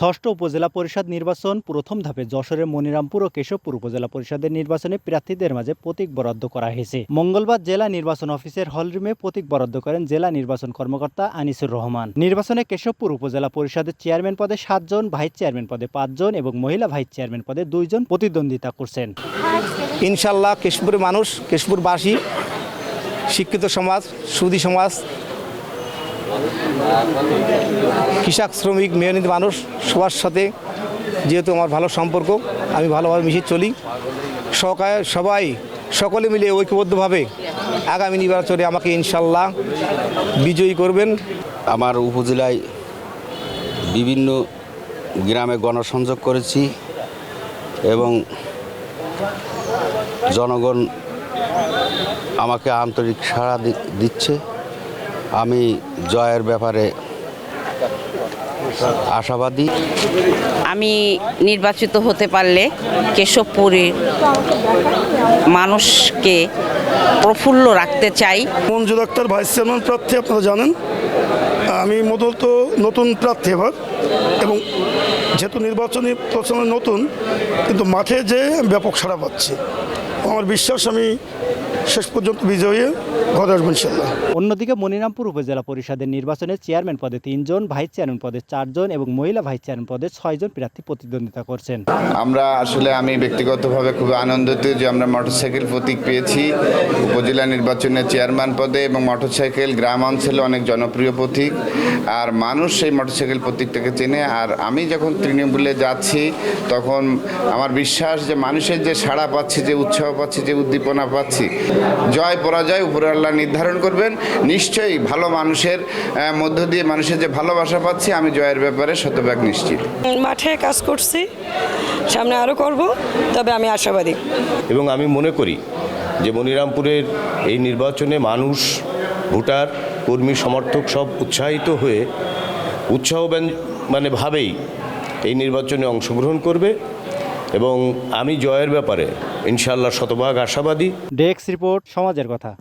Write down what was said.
ষষ্ঠ উপজেলা পরিষদ নির্বাচন প্রথম ধাপে যশোরের মনিরামপুর ও কেশবপুর উপজেলা পরিষদের নির্বাচনে প্রার্থীদের মাঝে প্রতীক বরাদ্দ করা হয়েছে। মঙ্গলবার জেলা নির্বাচন অফিসের হলরুমে প্রতীক বরাদ্দ করেন জেলা নির্বাচন কর্মকর্তা আনিসুর রহমান। নির্বাচনে কেশবপুর উপজেলা পরিষদের চেয়ারম্যান পদে সাতজন, ভাইস চেয়ারম্যান পদে পাঁচজন এবং মহিলা ভাইস চেয়ারম্যান পদে দুইজন প্রতিদ্বন্দ্বিতা করছেন। ইনশাল্লাহ কেশপুরের মানুষ কেশপুরবাসী শিক্ষিত সমাজ, সুদী সমাজ কৃষক, শ্রমিক, মেহনতি মানুষ সবার সাথে, যেহেতু আমার ভালো সম্পর্ক, আমি ভালোভাবে মিশে চলি। সকায় সবাই, সকলে মিলে ঐক্যবদ্ধভাবে আগামী নির্বাচনে আমাকে ইনশাল্লাহ বিজয়ী করবেন। আমার উপজেলায় বিভিন্ন গ্রামে গণসংযোগ করেছি এবং জনগণ আমাকে আন্তরিক সাড়া দিচ্ছে। আমি জয়ের ব্যাপারে আশাবাদী। আমি নির্বাচিত হতে পারলে কেশবপুরের মানুষকে প্রফুল্ল রাখতে চাই। মঞ্জুর আক্তার ভাইস চেয়ারম্যান প্রার্থী আপনারা জানেন। আমি মূলত নতুন প্রার্থী এবার এবং যেহেতু নির্বাচনী প্রচারণা নতুন কিন্তু মাঠে যে ব্যাপক সাড়া পাচ্ছি আমার বিশ্বাস আমি শেষ পর্যন্ত বিজয়ী ঘরে আসব ইনশাল্লাহ অন্যদিকে মনিরামপুর উপজেলা পরিষদের নির্বাচনে চেয়ারম্যান পদে তিনজন ভাইস চেয়ারম্যান পদে চারজন এবং মহিলা ভাইস চেয়ারম্যান পদে ছয়জন প্রার্থী প্রতিদ্বন্দ্বিতা করছেন। আমরা আসলে আমি ব্যক্তিগতভাবে খুব আনন্দিত যে আমরা মোটরসাইকেল প্রতীক পেয়েছি। উপজেলা নির্বাচনে চেয়ারম্যান পদে এবং মোটরসাইকেল গ্রাম অঞ্চলে অনেক জনপ্রিয় প্রতীক। আর মানুষ সেই মোটরসাইকেল প্রতীকটাকে চেনে। আর আমি যখন তৃণমূলে যাচ্ছি তখন আমার বিশ্বাস যে মানুষের যে সাড়া পাচ্ছি যে উৎসাহ পাচ্ছি যে উদ্দীপনা পাচ্ছি জয় পরাজয় উপরে আল্লাহ নির্ধারণ করবেন। নিশ্চয়ই ভালো মানুষের মধ্য দিয়ে মানুষের যে ভালোবাসা পাচ্ছি আমি জয়ের ব্যাপারে শতভাগ নিশ্চিত। মাঠে কাজ করছি সামনে আরও করব তবে আমি আশাবাদী। এবং আমি মনে করি যে মনিরামপুরের এই নির্বাচনে মানুষ ভোটার কর্মী সমর্থক সব উৎসাহিত হয়ে উৎসাহ মানে ভাবেই এই নির্বাচনে অংশগ্রহণ করবে। এবং আমি জয়ের ব্যাপারে ইনশাল্লাহ শতভাগ আশাবাদী। ডেক্স রিপোর্ট সমাজের কথা।